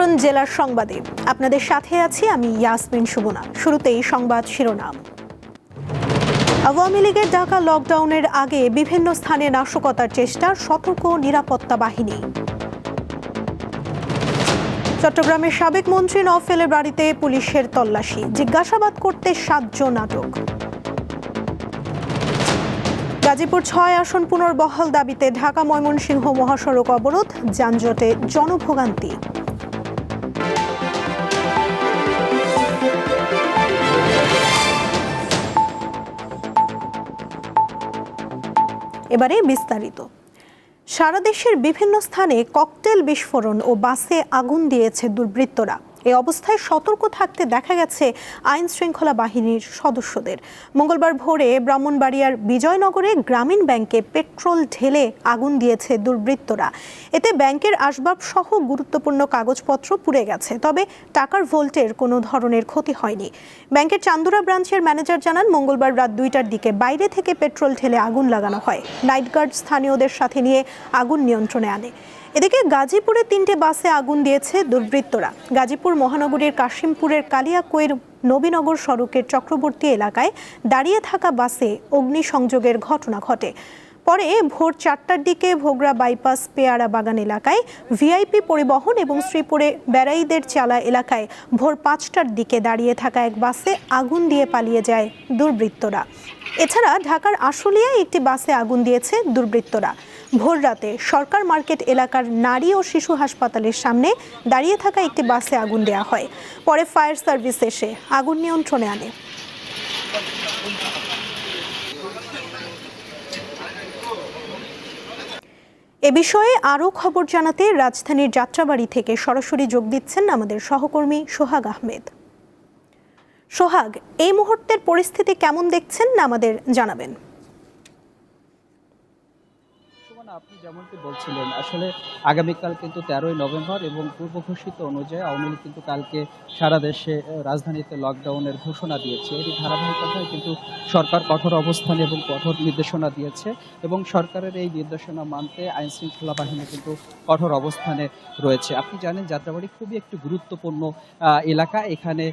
আমন্ত্রণ জেলার সংবাদে। আপনাদের সাথে আছি আমি ইয়াসমিন সুবনা শুরুতেই সংবাদ শিরোনাম। আওয়ামী লীগের ডাকা লকডাউনের আগে বিভিন্ন স্থানে নাশকতার চেষ্টা, সতর্ক নিরাপত্তা বাহিনী। চট্টগ্রামের সাবেক মন্ত্রী নফেলের বাড়িতে পুলিশের তল্লাশি। জিজ্ঞাসাবাদ করতে সাতজন আটক। গাজীপুর ছয় আসন পুনর্বহাল দাবিতে ঢাকা ময়মনসিংহ মহাসড়ক অবরোধ, যানজটে জনভোগান্তি। এবারে বিস্তারিত। সারা দেশের বিভিন্ন স্থানে ককটেল বিস্ফোরণ ও বাসে আগুন দিয়েছে দুর্বৃত্তরা। এই অবস্থায় সতর্ক থাকতে দেখা গেছে আইন শৃঙ্খলা বাহিনীর সদস্যদের। মঙ্গলবার ভোরে ব্রাহ্মণবাড়িয়ার বিজয়নগরে গ্রামীণ ব্যাংকে পেট্রোল ঢেলে আগুন দিয়েছে দুর্বৃত্তরা। এতে ব্যাংকের আসবাব সহ গুরুত্বপূর্ণ কাগজপত্র পুড়ে গেছে, তবে টাকার ভোল্টের কোনো ধরনের ক্ষতি হয়নি। ব্যাংকের চান্দুরা ব্রাঞ্চের ম্যানেজার জানান, মঙ্গলবার রাত দুইটার দিকে বাইরে থেকে পেট্রোল ঢেলে আগুন লাগানো হয়। নাইট গার্ড স্থানীয়দের সাথে নিয়ে আগুন নিয়ন্ত্রণে আনে। এদিকে গাজীপুরে তিনটে বাসে আগুন দিয়েছে দুর্বৃত্তরা। গাজীপুর মহানগরীর কাশিমপুরের কালিয়াকৈর নবীনগর সড়কের চক্রবর্তী এলাকায় দাঁড়িয়ে থাকা বাসে অগ্নিসংযোগের ঘটনা ঘটে। পরে ভোর চারটার দিকে ভোগড়া বাইপাস পেয়ারা বাগান এলাকায় ভিআইপি পরিবহন এবং শ্রীপুরে বেড়াইদের চালা এলাকায় ভোর পাঁচটার দিকে দাঁড়িয়ে থাকা এক বাসে আগুন দিয়ে পালিয়ে যায় দুর্বৃত্তরা। এছাড়া ঢাকার আশুলিয়ায় একটি বাসে আগুন দিয়েছে দুর্বৃত্তরা। ভোররাতে সরকার মার্কেট এলাকার নারী ও শিশু হাসপাতালের সামনে দাঁড়িয়ে থাকা একটি বাসে আগুন দেওয়া হয়। পরে ফায়ার সার্ভিস এসে আগুন নিয়ন্ত্রণে আনে। এ বিষয়ে আরও খবর জানাতে রাজধানীর যাত্রাবাড়ি থেকে সরাসরি যোগ দিচ্ছেন আমাদের সহকর্মী সোহাগ আহমেদ। সোহাগ, এই মুহূর্তের পরিস্থিতি কেমন দেখছেন? আমাদের জানাবেন। সুমনা, আপনি যেমনটি বলছিলেন, আসলে আগামীকাল কিন্তু তেরোই নভেম্বর এবং পূর্ব ঘোষিত অনুযায়ী আওয়ামী লীগ কিন্তু কালকে সারা দেশে রাজধানীতে লকডাউনের ঘোষণা দিয়েছে। এরই ধারাবাহিকতায় কিন্তু সরকার কঠোর অবস্থান এবং কঠোর নির্দেশনা দিয়েছে এবং সরকারের এই নির্দেশনা মানতে আইন শৃঙ্খলা বাহিনী কিন্তু কঠোর অবস্থানে রয়েছে। আপনি জানেন, যাত্রাবাড়ি খুবই একটি গুরুত্বপূর্ণ এলাকা। এখানে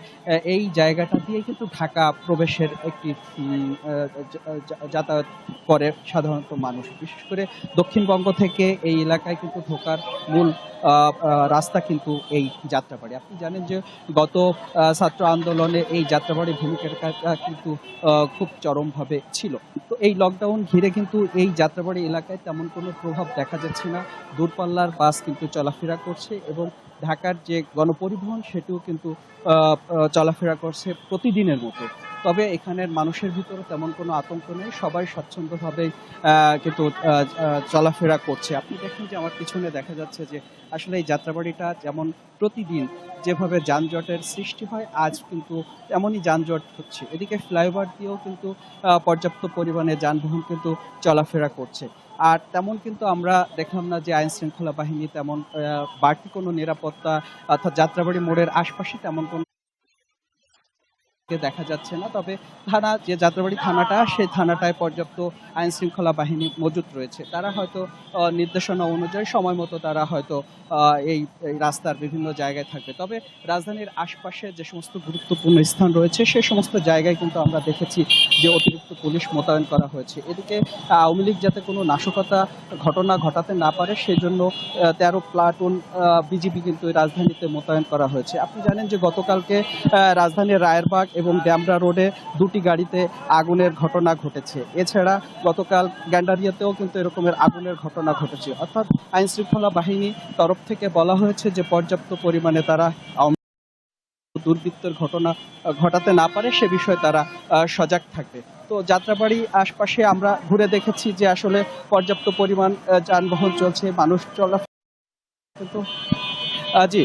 এই জায়গাটা দিয়ে কিন্তু ঢাকা প্রবেশের একটি যাতায়াত করে সাধারণত মানুষ। বিশেষ করে দক্ষিণবঙ্গ থেকে এই এলাকায় কিন্তু ঢোকার মূল রাস্তা কিন্তু এই যাত্রাবাড়ি। আপনি জানেন যে গত ছাত্র আন্দোলনে এই যাত্রাবাড়ির ভূমিকাটা কিন্তু খুব চরমভাবে ছিল। তো এই লকডাউন ঘিরে কিন্তু এই যাত্রাবাড়ি এলাকায় তেমন কোনো প্রভাব দেখা যাচ্ছে না। দূরপাল্লার বাস কিন্তু চলাফেরা করছে এবং ঢাকার যে গণপরিবহন সেটিও কিন্তু চলাফেরা করছে প্রতিদিনের মতো। তবে এখানের মানুষের ভিতরে তেমন কোনো আতঙ্ক নেই। সবাই স্বচ্ছন্দভাবে কিন্তু চলাফেরা করছে। আপনি দেখেন যে আমার পিছনে দেখা যাচ্ছে যে আসলে এই যাত্রাবাড়িটা যেমন প্রতিদিন যেভাবে যানজটের সৃষ্টি হয়, আজ কিন্তু তেমনই যানজট হচ্ছে। এদিকে ফ্লাইওভার দিয়েও কিন্তু পর্যাপ্ত পরিমাণে যানবাহন কিন্তু চলাফেরা করছে। আর তেমন কিন্তু আমরা দেখলাম না যে আইন শৃঙ্খলা বাহিনী তেমন বাড়তি কোনো নিরাপত্তা অর্থাৎ যাত্রাবাড়ি মোড়ের আশপাশে তেমন কোনো দেখা যাচ্ছে না। তবে থানা, যে যাত্রাবাড়ি থানাটা, সেই থানাটায় পর্যাপ্ত আইন শৃঙ্খলা বাহিনী মজুত রয়েছে। তারা হয়তো নির্দেশনা অনুযায়ী সময় মতো তারা হয়তো এই রাস্তার বিভিন্ন জায়গায় থাকবে। তবে রাজধানীর আশপাশে যে সমস্ত গুরুত্বপূর্ণ স্থান রয়েছে, সে সমস্ত জায়গায় কিন্তু আমরা দেখেছি যে অতিরিক্ত পুলিশ মোতায়েন করা হয়েছে। এদিকে আওয়ামী লীগ যাতে কোনো নাশকতা ঘটনা ঘটাতে না পারে, সেজন্য তেরো প্লাটুন বিজিবি কিন্তু রাজধানীতে মোতায়েন করা হয়েছে। আপনি জানেন যে গতকালকে রাজধানীর রায়েরবাগ এবং ড্যামরা রোডে দুটি গাড়িতে আগুনের ঘটনা ঘটেছে। এছাড়া গতকাল গ্যান্ডারিয়াতেও কিন্তু এরকমের আগুনের ঘটনা ঘটেছে। অর্থাৎ আইন শৃঙ্খলা বাহিনী তরফ থেকে বলা হয়েছে যে পর্যাপ্ত পরিমাণে তারা দুর্বৃত্তের ঘটনা ঘটাতে না পারে, সে বিষয়ে তারা সজাগ থাকবে। তো যাত্রাবাড়ি আশপাশে আমরা ঘুরে দেখেছি যে আসলে পর্যাপ্ত পরিমাণ যানবাহন চলছে, মানুষ চলা কিন্তু জি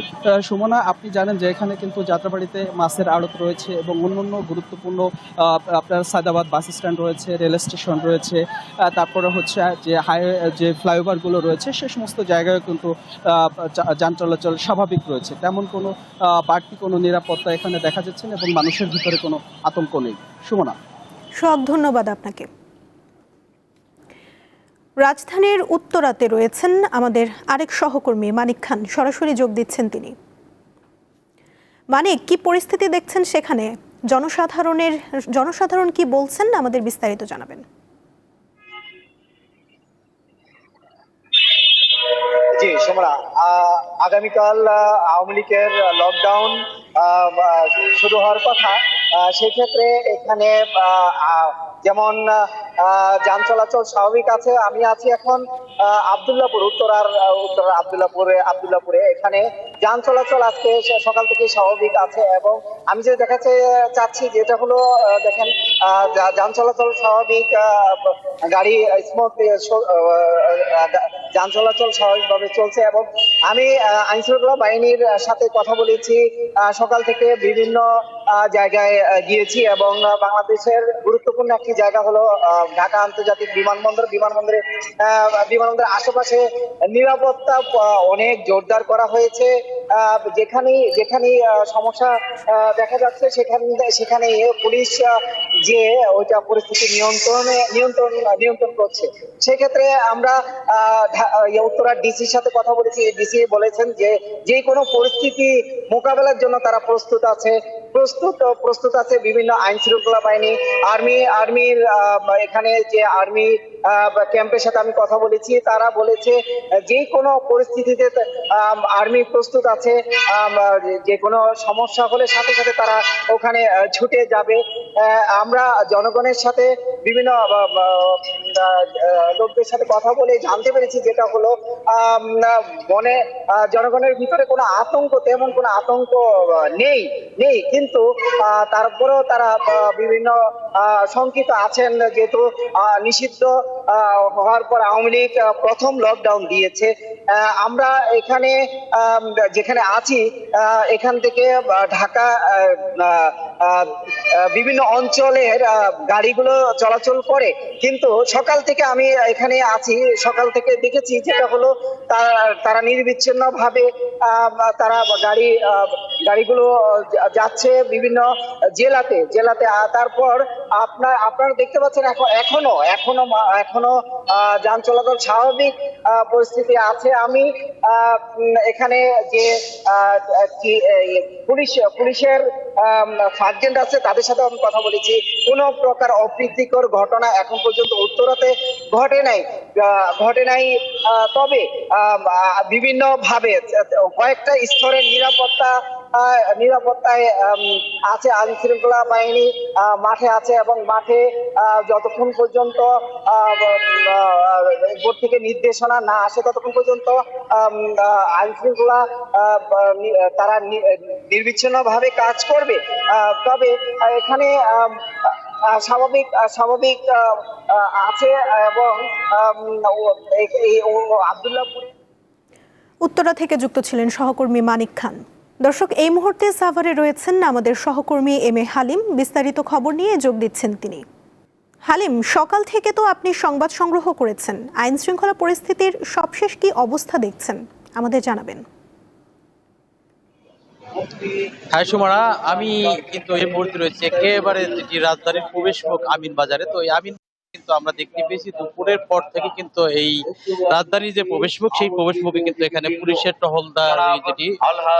সুমনা, আপনি জানেন যে এখানে কিন্তু যাত্রাবাড়িতে মাছের আড়ত রয়েছে এবং অন্যান্য গুরুত্বপূর্ণ আপনার সায়দাবাদ বাস স্ট্যান্ড রয়েছে, রেল স্টেশন রয়েছে তারপরে হচ্ছে যে হাইওয়ে যে ফ্লাইওভারগুলো রয়েছে, সে সমস্ত জায়গায় কিন্তু যান চলাচল স্বাভাবিক রয়েছে। তেমন কোনো বাড়তি কোনো নিরাপত্তা এখানে দেখা যাচ্ছে না এবং মানুষের ভিতরে কোনো আতঙ্ক নেই। সুমনা। সোহাগ ধন্যবাদ আপনাকে। রাজধানীর উত্তরাতে রয়েছেন আমাদের আরেক সহকর্মী, মানিক খান। সরাসরি যোগ দিচ্ছেন তিনি। মানিক, কি পরিস্থিতি দেখছেন সেখানে? জনসাধারণের, জনসাধারণ কি বলছেন? আমাদের বিস্তারিত জানাবেন। জি সোমরা আগামীকাল আওয়ামী লীগের লকডাউন শুরু হওয়ার কথা সেক্ষেত্রে এখানে যেমন যান চলাচল স্বাভাবিক আছে আমি আছি এখন আবদুল্লাপুর উত্তরার আহ, উত্তরার আবদুল্লাপুরে আবদুল্লাপুরে। এখানে যান চলাচল আজকে সকাল থেকে স্বাভাবিক আছে এবং আমি যে দেখাতে চাচ্ছি যেটা হলো দেখেন যান চলাচল স্বাভাবিক গাড়ি স্মুথ যান চলাচল স্বাভাবিকভাবে চলছে এবং আমি আইন শৃঙ্খলা বাহিনীর সাথে কথা বলেছি সকাল থেকে বিভিন্ন জায়গায় গিয়েছি এবং বাংলাদেশের গুরুত্বপূর্ণ একটি জায়গা হলো ঢাকা আন্তর্জাতিক বিমানবন্দর। বিমানবন্দরে বিমানবন্দরের আশেপাশে নিরাপত্তা অনেক জোরদার করা হয়েছে। আহ, যেখানেই যেখানেই সমস্যা দেখা যাচ্ছে সেখানে সেখানে পুলিশ যে ওইটা পরিস্থিতি নিয়ন্ত্রণে নিয়ন্ত্রণ নিয়ন্ত্রণ করছে। সেক্ষেত্রে আমরা ইয়ে, উত্তরার ডিসির সাথে কথা বলেছি। ডিসি বলেছেন যে যে কোনো পরিস্থিতি মোকাবেলার জন্য তারা প্রস্তুত আছে। প্রস্তুত প্রস্তুত আছে বিভিন্ন আইন শৃঙ্খলা বাহিনী আর্মি আর্মির এখানে যে আর্মি ক্যাম্পের সাথে আমি কথা বলেছি তারা বলেছে যে কোনো পরিস্থিতিতে আর্মি প্রস্তুত আছে। আহ, যে কোনো সমস্যা হলে সাথে সাথে তারা ওখানে ছুটে যাবে। আমরা জনগণের সাথে বিভিন্ন লোকদের সাথে কথা বলে জানতে পেরেছি যেটা হলো মনে জনগণের ভিতরে কোনো আতঙ্ক, তেমন কোনো আতঙ্ক নেই নেই। কিন্তু তারপরেও তারা বিভিন্ন শঙ্কিত আছেন যেহেতু নিষিদ্ধ হওয়ার পর আওয়ামী লীগ প্রথম লকডাউন দিয়েছে। আমরা এখানে যেখানে আছি এখান থেকে ঢাকা বিভিন্ন অঞ্চলের গাড়িগুলো চলাচল করে। কিন্তু সকাল থেকে আমি এখানে আছি, সকাল থেকে দেখেছি যেটা হলো তারা- নির্বিচ্ছিন্ন ভাবে তারা গাড়ি গাড়িগুলো যাচ্ছে বিভিন্ন জেলাতে। জেলাতে তারপর আপনার, আপনারা দেখতে পাচ্ছেন এখন, এখনও এখনও যান চলাচল স্বাভাবিক। পরিস্থিতি আছে। আমি এখানে যে পুলিশ, পুলিশের সার্জেন্ট আছে, তাদের সাথে আমি কথা বলেছি। কোনো প্রকার অপ্রীতিকর ঘটনা এখন পর্যন্ত উত্তরাতে ঘটে নাই। ঘটে নাই তবে বিভিন্ন ভাবে, কয়েকটা স্তরের নিরাপত্তা নিরাপত্তায় আছে আইন শৃঙ্খলা বাহিনী মাঠে আছে এবং মাঠে যতক্ষণ পর্যন্ত উপর থেকে নির্দেশনা না আসে ততক্ষণ পর্যন্ত আইন শৃঙ্খলা তারা নির্বিচ্ছিন্ন ভাবে কাজ করবে। তবে এখানে স্বাভাবিক স্বাভাবিক আছে এবং আবদুল্লাহপুরে উত্তরা থেকে যুক্ত ছিলেন সহকর্মী মানিক খান। দর্শক, এই মুহূর্তে সাভারে রয়েছেন আমাদের সহকর্মী এম এ হালিম। বিস্তারিত খবর নিয়ে যোগ দিচ্ছেন তিনি। হালিম, সকাল থেকে তো আপনি সংবাদ সংগ্রহ করেছেন। আইন শৃঙ্খলা পরিস্থিতির সবশেষ কি অবস্থা দেখছেন? আমাদের জানাবেন। হ্যাঁ সুমারা, আমি কিন্তু এই মুহূর্তে রয়েছে একেবারে যেটি রাজধানীর প্রবেশ মুখ আমিন বাজারে তো এই আমিন কিন্তু আমরা দেখতে পেয়েছি দুপুরের পর থেকে কিন্তু এই রাজধানীর যে প্রবেশ মুখ সেই প্রবেশ মুখে কিন্তু এখানে পুলিশের টহলদার যেটি,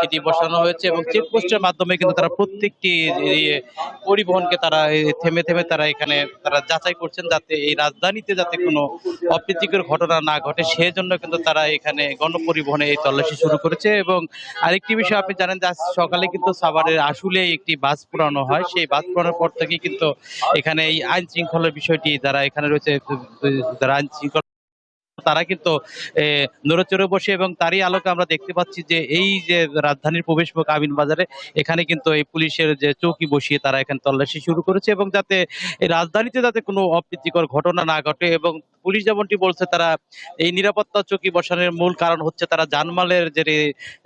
সেটি বসানো হয়েছে এবং চেকপোস্টের মাধ্যমে কিন্তু তারা প্রত্যেকটি পরিবহনকে তারা থেমে থেমে তারা এখানে তারা যাচাই করছেন যাতে এই রাজধানীতে যাতে কোনো অপ্রীতিকর ঘটনা না ঘটে। সেজন্য কিন্তু তারা এখানে গণপরিবহনে এই তল্লাশি শুরু করেছে এবং আরেকটি বিষয় আপনি জানেন যে সকালে কিন্তু সাভারের আসলে একটি বাস পুরানো হয়। সেই বাস পুরানোর পর থেকে কিন্তু এখানে এই আইন শৃঙ্খলার বিষয়টি যারা এখানে রয়েছে আইন শৃঙ্খলা তারা কিন্তু নড়েচড়ে বসে এবং তারই আলোকে আমরা দেখতে পাচ্ছি যে এই যে রাজধানীর প্রবেশ মুখ আমিন বাজারে এখানে কিন্তু এই পুলিশের যে চৌকি বসিয়ে তারা এখানে তল্লাশি শুরু করেছে এবং যাতে রাজধানীতে যাতে কোনো অপ্রীতিকর ঘটনা না ঘটে এবং পুলিশ যেমনটি বলছে তারা এই নিরাপত্তা চৌকি বসানোর মূল কারণ হচ্ছে তারা জানমালের যে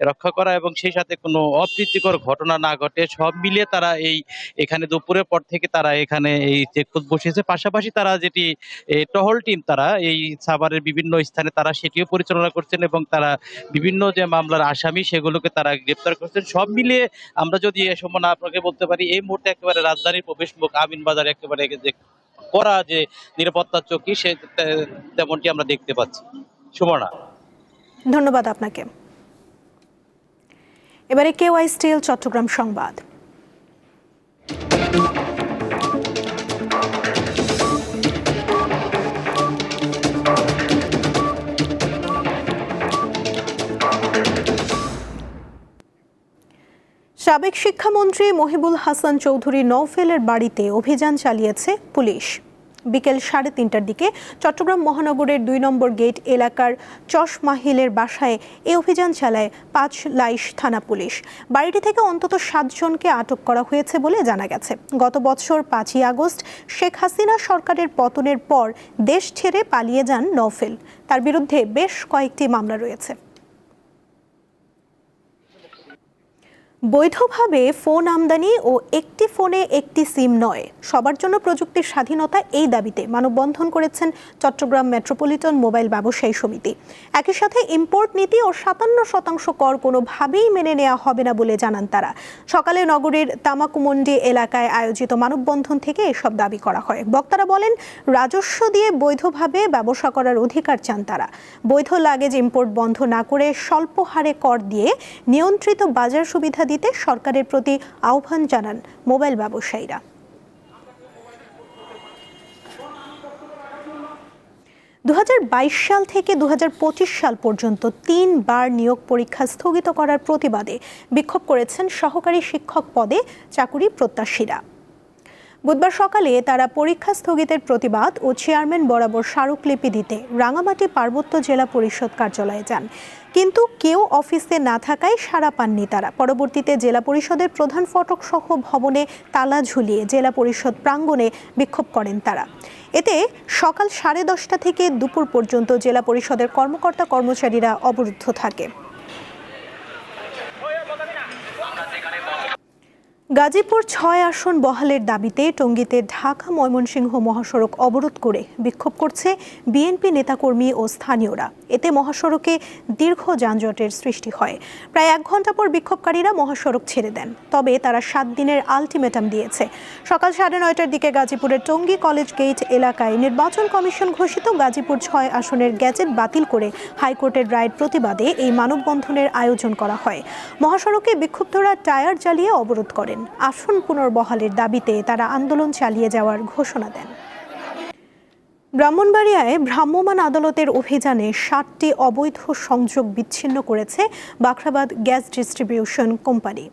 রক্ষা করা এবং সেই সাথে কোনো অপ্রীতিকর ঘটনা না ঘটে। সব মিলিয়ে তারা এই এখানে দুপুরের পর থেকে তারা এখানে এই চেকপোস্ট বসিয়েছে। পাশাপাশি তারা যেটি টহল টিম তারা এই সাভারের বিভিন্ন স্থানে তারা সেটিও পরিচালনা করছেন এবং তারা বিভিন্ন যে মামলার আসামি সেগুলোকে তারা গ্রেপ্তার করছেন। সব মিলিয়ে আমরা যদি এ সময় আপনাকে বলতে পারি, এই মুহূর্তে একেবারে রাজধানীর প্রবেশ মুখ আমিন বাজার একেবারে যে করা যে নিরাপত্তা চৌকি, সে তেমনটি আমরা দেখতে পাচ্ছি। সুমনা ধন্যবাদ আপনাকে। এবারে কেওয়াই স্টিল, চট্টগ্রাম সংবাদ। সাবেক শিক্ষামন্ত্রী মহিবুল হাসান চৌধুরী নওফেলের বাড়িতে অভিযান চালিয়েছে পুলিশ। বিকেল সাড়ে তিনটার দিকে চট্টগ্রাম মহানগরের দুই নম্বর গেট এলাকার চশমাহিলের বাসায় এ অভিযান চালায় পাঁচ লাইশ থানা পুলিশ। বাড়িটি থেকে অন্তত সাতজনকে আটক করা হয়েছে বলে জানা গেছে। গত বছর পাঁচই আগস্ট শেখ হাসিনা সরকারের পতনের পর দেশ ছেড়ে পালিয়ে যান নওফেল। তার বিরুদ্ধে বেশ কয়েকটি মামলা রয়েছে। বৈধভাবে ফোন আমদানি ও একটি ফোনে একটি সিম নয়। সবার জন্য প্রযুক্তির স্বাধীনতা এই দাবিতে মানববন্ধন করেছেন চট্টগ্রাম মেট্রোপলিটন মোবাইল ব্যবসায়ী সমিতি। একই সাথে ইম্পোর্ট নীতি ও সাতান্ন শতাংশ কর কোনোভাবেই মেনে নেওয়া হবে না বলে জানান তারা। সকালে নগরীর তামাকুমন্ডি এলাকায় আয়োজিত মানববন্ধন থেকে এসব দাবি করা হয়। বক্তারা বলেন, রাজস্ব দিয়ে বৈধভাবে ব্যবসা করার অধিকার চান তারা। বৈধ লাগেজ ইম্পোর্ট বন্ধ না করে স্বল্প হারে কর দিয়ে নিয়ন্ত্রিত বাজার সুবিধা দিতে সরকারের প্রতি আহ্বান জানান মোবাইল ব্যবসায়ীরা। দু সাল থেকে দু সাল পর্যন্ত তিনবার নিয়োগ পরীক্ষা স্থগিত করার প্রতিবাদে বিক্ষোভ করেছেন সহকারী শিক্ষক পদে চাকুরি প্রত্যাশীরা। বুধবার সকালে তারা পরীক্ষা স্থগিতের প্রতিবাদ ও চেয়ারম্যান বরাবর স্মারকলিপি দিতে রাঙামাটি পার্বত্য জেলা পরিষদ কার্যালয়ে যান। কিন্তু কেউ অফিসে না থাকায় সাড়া পাননি তারা। পরবর্তীতে জেলা পরিষদের প্রধান ফটক সহ ভবনে তালা ঝুলিয়ে জেলা পরিষদ প্রাঙ্গণে বিক্ষোভ করেন তারা। এতে সকাল সাড়ে দশটা থেকে দুপুর পর্যন্ত জেলা পরিষদের কর্মকর্তা কর্মচারীরা অবরুদ্ধ থাকে। গাজীপুর ছয় আসন বহালের দাবিতে টঙ্গীতে ঢাকা ময়মনসিংহ মহাসড়ক অবরোধ করে বিক্ষোভ করছে বিএনপি নেতাকর্মী ও স্থানীয়রা। এতে মহাসড়কে দীর্ঘ যানজটের সৃষ্টি হয়। প্রায় এক ঘণ্টা পর বিক্ষোভকারীরা মহাসড়ক ছেড়ে দেন। তবে তারা সাত দিনের আলটিমেটাম দিয়েছে। সকাল সাড়ে নয়টার দিকে গাজীপুরের টঙ্গী কলেজ গেট এলাকায় নির্বাচন কমিশন ঘোষিত গাজীপুর ছয় আসনের গ্যাজেট বাতিল করে হাইকোর্টের রায়ের প্রতিবাদে এই মানববন্ধনের আয়োজন করা হয়। মহাসড়কে বিক্ষুব্ধরা টায়ার জ্বালিয়ে অবরোধ করেন। আসন পুনর্বহালের দাবিতে তারা আন্দোলন চালিয়ে যাওয়ার ঘোষণা দেন। ব্রাহ্মণবাড়িয়ায় ভ্রাম্যমাণ আদালতের অভিযানে সাতটি অবৈধ সংযোগ বিচ্ছিন্ন করেছে বাখরাবাদ গ্যাস ডিস্ট্রিবিউশন কোম্পানি।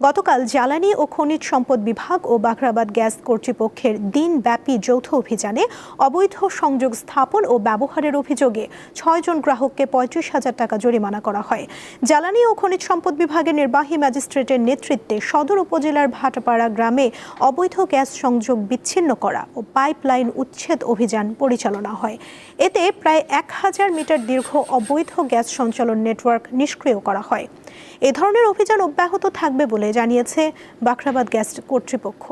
গতকাল জ্বালানি ও খনিজ সম্পদ বিভাগ ও বাখরাবাদ গ্যাস কর্তৃপক্ষের দিনব্যাপী যৌথ অভিযানে অবৈধ সংযোগ স্থাপন ও ব্যবহারের অভিযোগে ছয়জন গ্রাহককে পঁয়ত্রিশ হাজার টাকা জরিমানা করা হয়। জ্বালানি ও খনিজ সম্পদ বিভাগের নির্বাহী ম্যাজিস্ট্রেটের নেতৃত্বে সদর উপজেলার ভাটাপাড়া গ্রামে অবৈধ গ্যাস সংযোগ বিচ্ছিন্ন করা ও পাইপলাইন উচ্ছেদ অভিযান পরিচালনা হয়। এতে প্রায় এক হাজার মিটার দীর্ঘ অবৈধ গ্যাস সঞ্চালন নেটওয়ার্ক নিষ্ক্রিয় করা হয়। এ ধরনের অভিযান অব্যাহত থাকবে বলে জানিয়েছে বাখরাবাদ গ্যাস কর্তৃপক্ষ।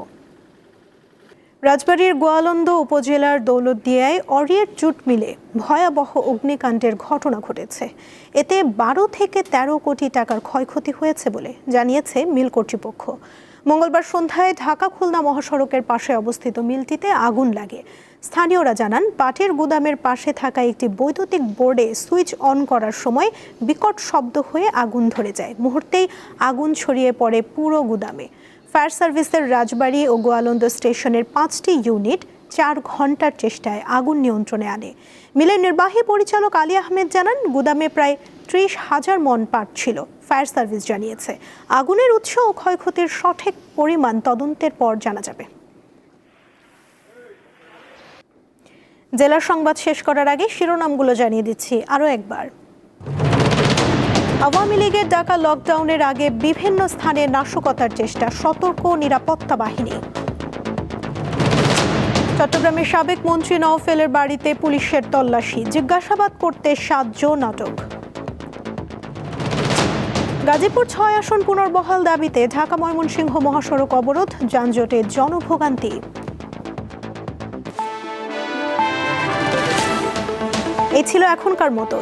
রাজবাড়ীর গোয়ালন্দ উপজেলার দৌলতদিয়ায় অরিয়ের জুট মিলে ভয়াবহ অগ্নিকাণ্ডের ঘটনা ঘটেছে। এতে বারো থেকে ১৩ কোটি টাকার ক্ষয়ক্ষতি হয়েছে বলে জানিয়েছে মিল কর্তৃপক্ষ। মঙ্গলবার সন্ধ্যায় ঢাকা খুলনা মহাসড়কের পাশে অবস্থিত মিলটিতে আগুন লাগে। স্থানীয়রা জানান, পাটের গুদামের পাশে থাকা একটি বৈদ্যুতিক বোর্ডে সুইচ অন করার সময় বিকট শব্দ হয়ে আগুন ধরে যায়। মুহূর্তেই আগুন ছড়িয়ে পড়ে পুরো গুদামে। ফায়ার সার্ভিসের রাজবাড়ি ও গোয়ালন্দ স্টেশনের পাঁচটি ইউনিট চার ঘণ্টার চেষ্টায় আগুন নিয়ন্ত্রণে আনে। মিলের নির্বাহী পরিচালক আলী আহমেদ জানান, গুদামে প্রায় ত্রিশ হাজার মন পাট ছিল, ফায়ার সার্ভিস জানিয়েছে। আগুনের উৎস ও ক্ষয়ক্ষতির সঠিক পরিমাণ তদন্তের পর জানা যাবে। জেলার সংবাদ শেষ করার আগে শিরোনামগুলো জানিয়ে দিচ্ছি আরও একবার। আওয়ামী লীগের ডাকা লকডাউনের আগে বিভিন্ন স্থানে নাশকতার চেষ্টা, সতর্ক নিরাপত্তা বাহিনী। চট্টগ্রামের সাবেক মন্ত্রী নওফেলের বাড়িতে পুলিশের তল্লাশি, জিজ্ঞাসাবাদ করতে সাতজন আটক গাজীপুর ছয় আসন পুনর্বহাল দাবিতে ঢাকা ময়মনসিংহ মহাসড়ক অবরোধ, যানজটে জনভোগান্তি। এই ছিল এখনকার মতো।